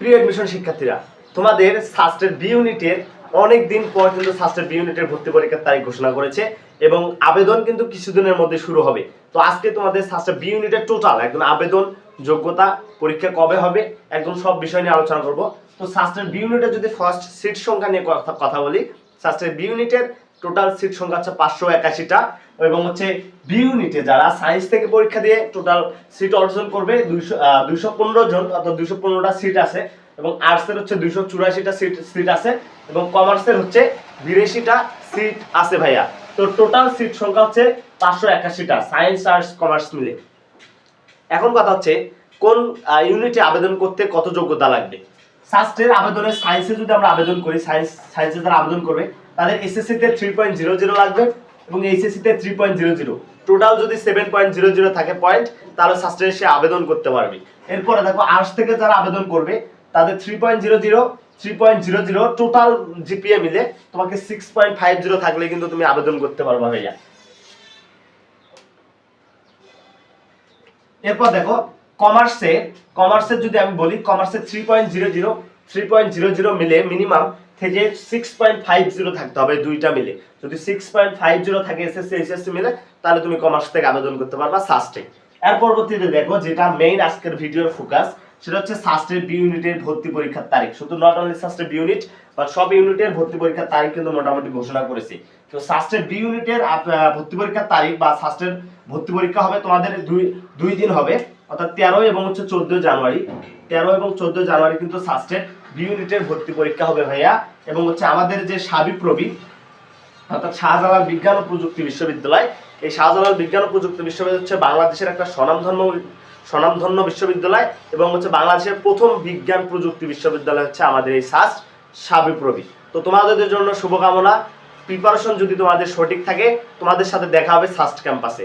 প্রিয় এডমিশন শিক্ষার্থীরা, তোমাদের সাস্টের বি ইউনিটের অনেক দিন পর কিন্তু সাস্টের বি ইউনিটের ভর্তি পরীক্ষার তারিখ ঘোষণা করেছে এবং আবেদন কিন্তু কিছুদিনের মধ্যে শুরু হবে। তো আজকে তোমাদের সাস্টের বি ইউনিটের টোটাল একদম আবেদন, যোগ্যতা, পরীক্ষা কবে হবে, একদম সব বিষয় নিয়ে আলোচনা করব। তো সাস্টের বি ইউনিটের যদি ফার্স্ট সিট সংখ্যা নিয়ে কথা বলি সাস্টের বি ইউনিটের টোটাল সিট সংখ্যা হচ্ছে পাঁচশো একাশিটা এবং হচ্ছে বি ইউনিটে যারা সায়েন্স থেকে পরীক্ষা দিয়ে টোটাল সিট অর্জন করবে দুইশো দুইশো পনেরো জন, অর্থাৎ দুইশো পনেরোটা সিট আছে এবং আর্টসের হচ্ছে দুইশো চুরাশিটা সিট সিট আছে এবং কমার্সের হচ্ছে বিরাশিটা সিট আছে ভাইয়া। তো টোটাল সিট সংখ্যা হচ্ছে পাঁচশো একাশিটা সায়েন্স আর্টস কমার্স মিলে। এখন কথা হচ্ছে কোন ইউনিটে আবেদন করতে কত যোগ্যতা লাগবে? সাস্টের আবেদনের সায়েন্সে যদি আমরা আবেদন করি সায়েন্স সায়েন্সে যারা আবেদন করবে তাদের এসএসসি তে থ্রি পয়েন্ট জিরো জিরো লাগবে এবং এইচএসসি তে three point zero zero total যদি সেভেন পয়েন্ট জিরো জিরো থাকে পয়েন্ট তাহলে সাস্টের সে আবেদন করতে পারবে। এরপরে দেখো আর্টস থেকে যারা আবেদন করবে, তাদের three point zero zero three point zero zero total GPA মিলে তোমাকে সিক্স পয়েন্ট ফাইভ জিরো থাকলে কিন্তু তুমি আবেদন করতে পারবা ভাইয়া। এরপর দেখো কমার্সে কমার্সের যদি আমি বলি কমার্সে three point zero zero three point zero zero মিলে মিনিমাম থেকে সিক্স পয়েন্ট ফাইভ জিরো থাকতে হবে দুইটা মিলে। যদি সিক্স পয়েন্ট ফাইভ জিরো থাকে এসএসসি এইচএসসি মিলে, তাহলে তুমি কমার্স থেকে আবেদন করতে পারবা সাস্টে এর পরবর্তীতে দেখো যেটা মেইন আজকের ভিডিওর ফোকাস সেটা হচ্ছে সাস্টের বি ইউনিটের ভর্তি পরীক্ষার তারিখ। শুধু নট অনলি সাস্টের বি ইউনিট বা সব ইউনিটের ভর্তি পরীক্ষার তারিখ কিন্তু মোটামুটি ঘোষণা করেছি। তো সাস্টের বি ইউনিটের ভর্তি পরীক্ষার তারিখ বা সাস্টের ভর্তি পরীক্ষা হবে তোমাদের দুই দুই দিন হবে, অর্থাৎ তেরো এবং হচ্ছে চোদ্দ জানুয়ারি। তেরো এবং চোদ্দ জানুয়ারি কিন্তু সাস্টের বি ইউনিটের ভর্তি পরীক্ষা হবে ভাইয়া। এবং হচ্ছে আমাদের যে সাবিপ্রবি, অর্থাৎ শাহজালাল বিজ্ঞান ও প্রযুক্তি বিশ্ববিদ্যালয়, এই শাহজালাল বিজ্ঞান ও প্রযুক্তি বিশ্ববিদ্যালয় হচ্ছে বাংলাদেশের একটা স্বনামধন্য স্বনামধন্য বিশ্ববিদ্যালয় এবং হচ্ছে বাংলাদেশের প্রথম বিজ্ঞান প্রযুক্তি বিশ্ববিদ্যালয় হচ্ছে আমাদের এই সাস সাবিপ্রবি। তো তোমাদের জন্য শুভকামনা। প্রিপারেশন যদি তোমাদের সঠিক থাকে, তোমাদের সাথে দেখা হবে সাস্ট ক্যাম্পাসে।